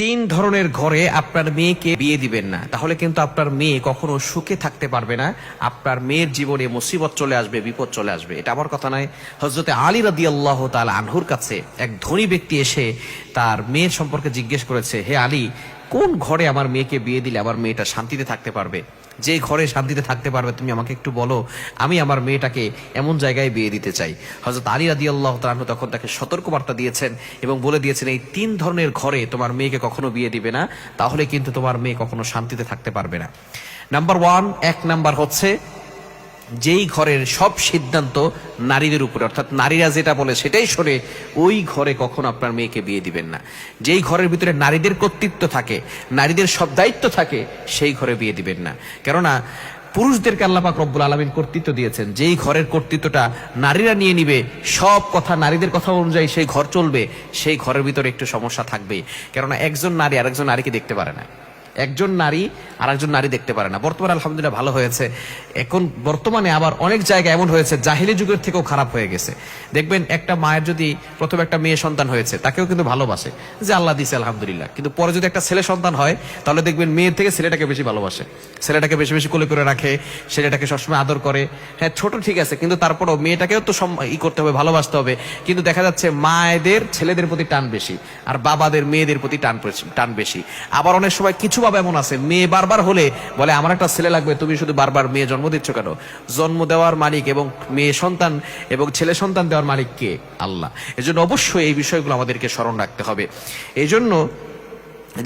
তিন ধরনের ঘরে আপনার মেয়েকে বিয়ে দিবেন না। তাহলে কিন্তু আপনার মেয়ে কখনো সুখে থাকতে পারবে না। আপনার মেয়ের জীবনে মুসিবত চলে আসবে, বিপদ চলে আসবে। এটা আমার কথা নয়। হজরতে আলী রাদি আল্লাহ তাল আনহুর কাছে এক ধনী ব্যক্তি এসে তার মেয়ের সম্পর্কে জিজ্ঞেস করেছে, হে আলী কোন ঘরে আমার মেয়েকে বিয়ে দিলে আমার মেয়েটা শান্তিতে থাকতে পারবে? যে ঘরে শান্তিতে থাকতে পারবে, তুমি আমাকে একটু বলো, আমি আমার মেয়েটাকে এমন জায়গায় বিয়ে দিতে চাই। হজরত আলী রাদি আল্লাহ তালু তখন তাকে সতর্কবার্তা দিয়েছেন এবং বলে দিয়েছেন, এই তিন ধরনের ঘরে তোমার মেয়েকে কখনো বিয়ে দিবে না, তাহলে কিন্তু তোমার মেয়ে কখনো শান্তিতে থাকতে পারবে না। নাম্বার ওয়ান এক নাম্বার হচ্ছে যেই ঘরের সব সিদ্ধান্ত নারীদের উপরে, অর্থাৎ নারীরা যেটা বলে সেটাই শোনে, ওই ঘরে কখনো আপনার মেয়েকে বিয়ে দিবেন না। যেই ঘরের ভিতরে নারীদের কর্তৃত্ব থাকে, নারীদের সব দায়িত্ব থাকে, সেই ঘরে বিয়ে দিবেন না। কেননা, পুরুষদেরকে আল্লাপাক রব্বুল আলমিন কর্তৃত্ব দিয়েছেন, যেই ঘরের কর্তৃত্বটা নারীরা নিয়ে নিবে, সব কথা নারীদের কথা অনুযায়ী সেই ঘর চলবে, সেই ঘরের ভিতরে একটু সমস্যা থাকবেই। কেননা, একজন নারী আরেকজন নারীকে দেখতে পারে না। একজন নারী আর একজন নারী দেখতে পারে না। বর্তমানে আলহামদুলিল্লাহ ভালো হয়েছে। এখন বর্তমানে আবার অনেক জায়গায় এমন হয়েছে, জাহিলি যুগের থেকেও খারাপ হয়ে গেছে। দেখবেন একটা মায়ের যদি প্রথম একটা মেয়ে সন্তান হয়েছে, তাকেও কিন্তু ভালোবাসে। যে আল্লাহ দিছে আলহামদুলিল্লাহ। কিন্তু পরে যদি একটা ছেলে সন্তান হয়, তাহলে দেখবেন মেয়ের থেকে ছেলেটাকে বেশি ভালোবাসে। ছেলেটাকে বেশি বেশি কোলে করে রাখে, ছেলেটাকে সবসময় আদর করে। হ্যাঁ ছোট ঠিক আছে, কিন্তু তারপরও মেয়েটাকেও তো ই করতে হবে, ভালোবাসতে হবে। কিন্তু দেখা যাচ্ছে মায়েদের ছেলেদের প্রতি টান বেশি, আর বাবাদের মেয়েদের প্রতি টান টান বেশি। আবার অনেক সময় কিছু বাবা এমন আছে। মেয়ে বারবার হলে বলে, আমার একটা ছেলে লাগবে, তুমি শুধু বারবার মেয়ে জন্ম দিচ্ছ কেন? জন্ম দেওয়ার মালিক এবং মেয়ে সন্তান এবং ছেলে সন্তান দেওয়ার মালিক কে? আল্লাহ। এজন্য অবশ্যই এই বিষয়গুলো আমাদেরকে স্মরণ রাখতে হবে। এই জন্য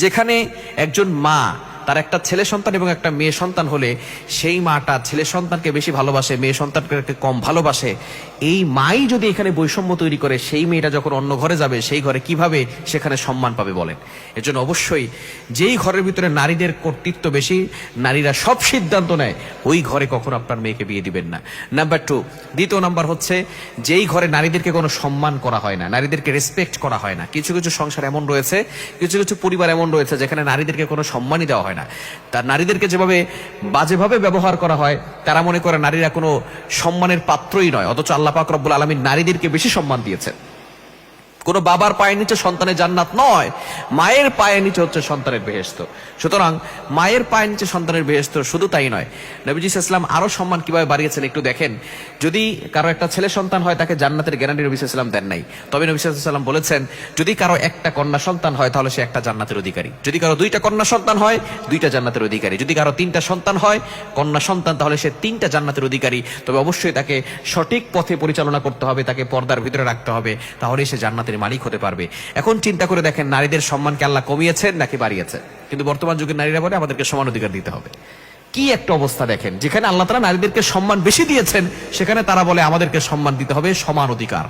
যেখানে একজন মা, তার একটা ছেলে সন্তান এবং একটা মেয়ে সন্তান হলে, সেই মাটা ছেলে সন্তানকে বেশি ভালোবাসে, মেয়ে সন্তানকে কম ভালোবাসে। এই মাই যদি এখানে বৈষম্য তৈরি করে, সেই মেয়েটা যখন অন্য ঘরে যাবে, সেই ঘরে কীভাবে সেখানে সম্মান পাবে বলেন? এজন্য অবশ্যই যেই ঘরের ভিতরে নারীদের কর্তৃত্ব বেশি, নারীরা সব সিদ্ধান্ত নেয়, ওই ঘরে কখনো আপনার মেয়েকে বিয়ে দিবেন না। নাম্বার টু দ্বিতীয় নাম্বার হচ্ছে, যেই ঘরে নারীদেরকে কোনো সম্মান করা হয় না, নারীদেরকে রেসপেক্ট করা হয় না, কিছু কিছু সংসার এমন রয়েছে, কিছু কিছু পরিবার এমন রয়েছে যেখানে নারীদেরকে কোনো সম্মানই দেওয়া হয় না। তার নারীদেরকে যেভাবে বাজেভাবে ব্যবহার করা হয়, তারা মনে করে নারীরা কোনো সম্মানের পাত্রই নয়, অথচ আল্লাহ পাক রব্বুল আলমী নারীদেরকে বেশি সম্মান দিয়েছেন। কোনো বাবার পায়ের নিচে সন্তানের জান্নাত নয়, মায়ের পায়ের নিচে হচ্ছে সন্তানের বেহেস্ত সুতরাং মায়ের পায়ের নিচে সন্তানের বেহেস্ত শুধু তাই নয়। নবীজি ইসলাম আরও সম্মান কীভাবে বাড়িয়েছেন একটু দেখেন। যদি কারও একটা ছেলে সন্তান হয়, তাকে জান্নাতের গ্যারান্টি নবী ইসলাম দেন নাই। তবে নবী সাল্লাম বলেছেন, যদি কারও একটা কন্যা সন্তান হয়, তাহলে সে একটা জান্নাতের অধিকারী। যদি কারও দুইটা কন্যা সন্তান হয়, দুইটা জান্নাতের অধিকারী। যদি কারও তিনটা সন্তান হয়, কন্যা সন্তান, তাহলে সে তিনটা জান্নাতের অধিকারী। তবে অবশ্যই তাকে সঠিক পথে পরিচালনা করতে হবে, তাকে পর্দার ভিতরে রাখতে হবে তাহলে সে জান্নাতের মালিক হতে পারবে। এখন চিন্তা করে দেখেন, নারীদের সম্মানকে আল্লাহ কমিয়েছেন নাকি বাড়িয়েছে কিন্তু বর্তমান যুগের নারীরা বলে আমাদেরকে সমান অধিকার দিতে হবে। কি একটা অবস্থা দেখেন, যেখানে আল্লাহ তারা নারীদেরকে সম্মান বেশি দিয়েছেন, সেখানে তারা বলে আমাদেরকে সম্মান দিতে হবে সমান অধিকার।